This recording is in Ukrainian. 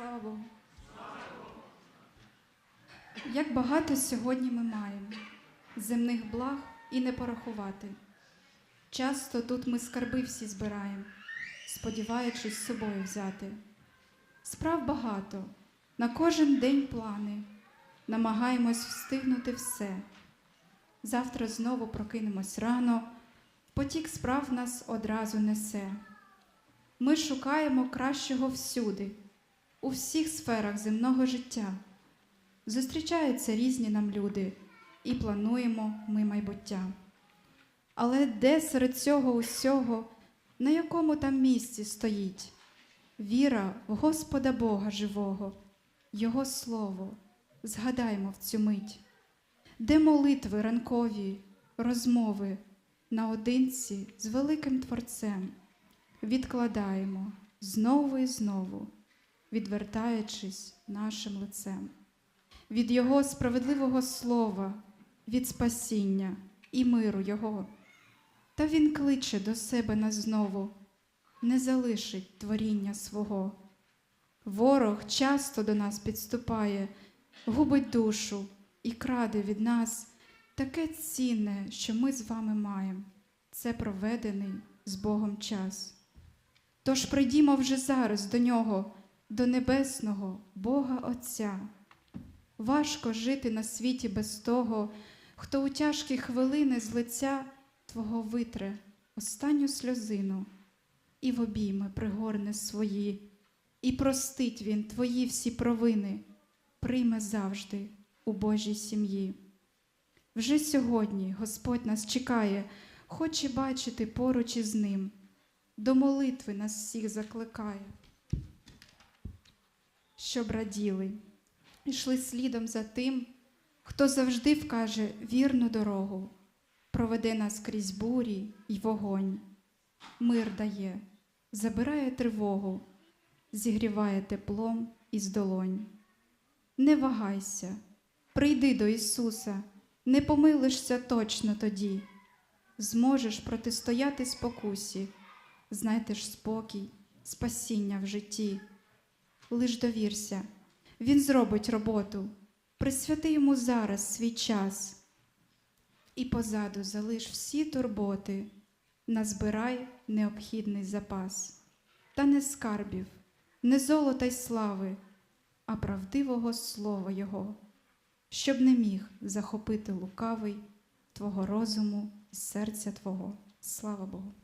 Слава Богу. Як багато сьогодні ми маємо земних благ і не порахувати. Часто тут ми скарби всі збираємо, сподіваючись з собою взяти. Справ багато, на кожен день плани, намагаємось встигнути все. Завтра знову прокинемось рано, потік справ нас одразу несе. Ми шукаємо кращого всюди, у всіх сферах земного життя. Зустрічаються різні нам люди, і плануємо ми майбуття. Але де серед цього усього, на якому там місці стоїть? Віра в Господа Бога живого, Його Слово, згадаймо в цю мить, де молитви ранкові, розмови наодинці з великим Творцем відкладаємо знову і знову, відвертаючись нашим лицем від Його справедливого слова, від спасіння і миру Його. Та Він кличе до себе нас знову, не залишить творіння свого. Ворог часто до нас підступає, губить душу і краде від нас таке цінне, що ми з вами маємо. Це проведений з Богом час. Тож прийдімо вже зараз до нього, до небесного Бога Отця. Важко жити на світі без того, хто у тяжкі хвилини з лиця Твого витре останню сльозину і в обійми пригорне свої, і простить він твої всі провини, прийме завжди у Божій сім'ї. Вже сьогодні Господь нас чекає, хоче бачити поруч із ним, до молитви нас всіх закликає, щоб раділи йшли слідом за тим, хто завжди вкаже вірну дорогу, проведе нас крізь бурі й вогонь, мир дає, забирає тривогу, зігріває теплом із долонь. Не вагайся, прийди до Ісуса, не помилишся точно тоді, зможеш протистояти спокусі, знайдеш спокій, спасіння в житті. Лиш довірся. Він зробить роботу, присвяти йому зараз свій час. І позаду залиш всі турботи, назбирай необхідний запас, та не скарбів, не золота й слави, а правдивого слова Його, щоб не міг захопити лукавий Твого розуму і серця Твого. Слава Богу.